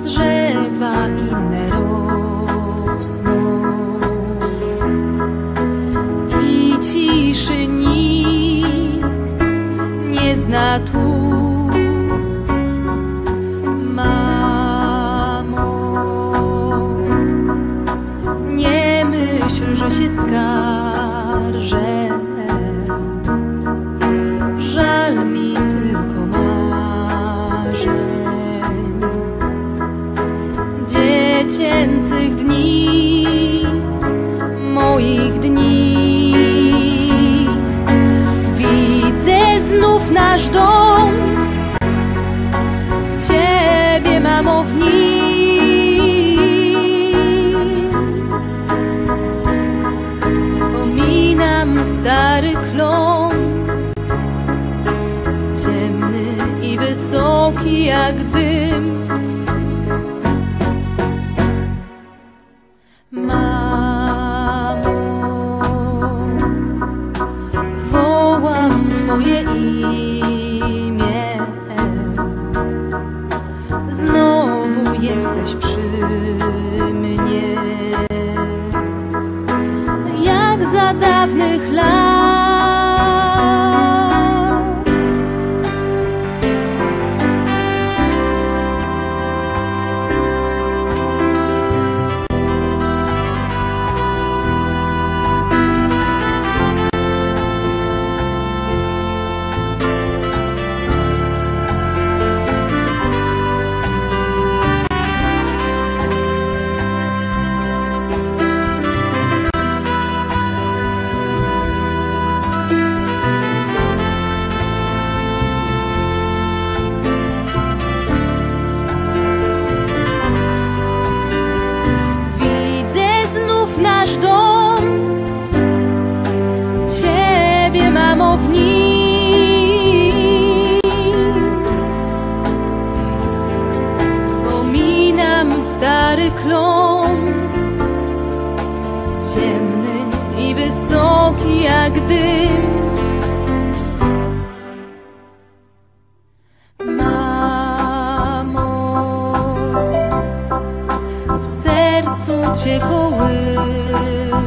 Drzewa inne rosną i ciszy nikt nie zna tu. Mamo, nie myśl, że się skarżę. Moich dni. Widzę znów nasz dom, Ciebie, mamo, w. Wspominam stary klon, ciemny i wysoki jak dym. Dawnych lat. Nasz dom, Ciebie, mamo, w nim. Wspominam stary klon, ciemny i wysoki jak dym. Cię kołyszę.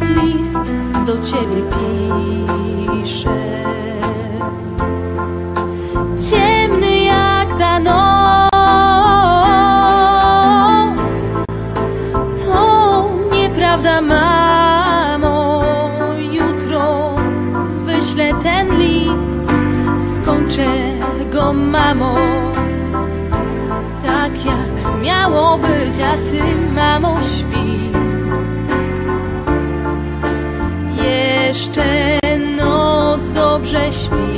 List do ciebie piszę. Ciemny jak ta. To nieprawda, mamo. Jutro wyślę ten list. Skończę go, mamo miało być, a ty, mamo, śpi. Jeszcze noc dobrze śpi.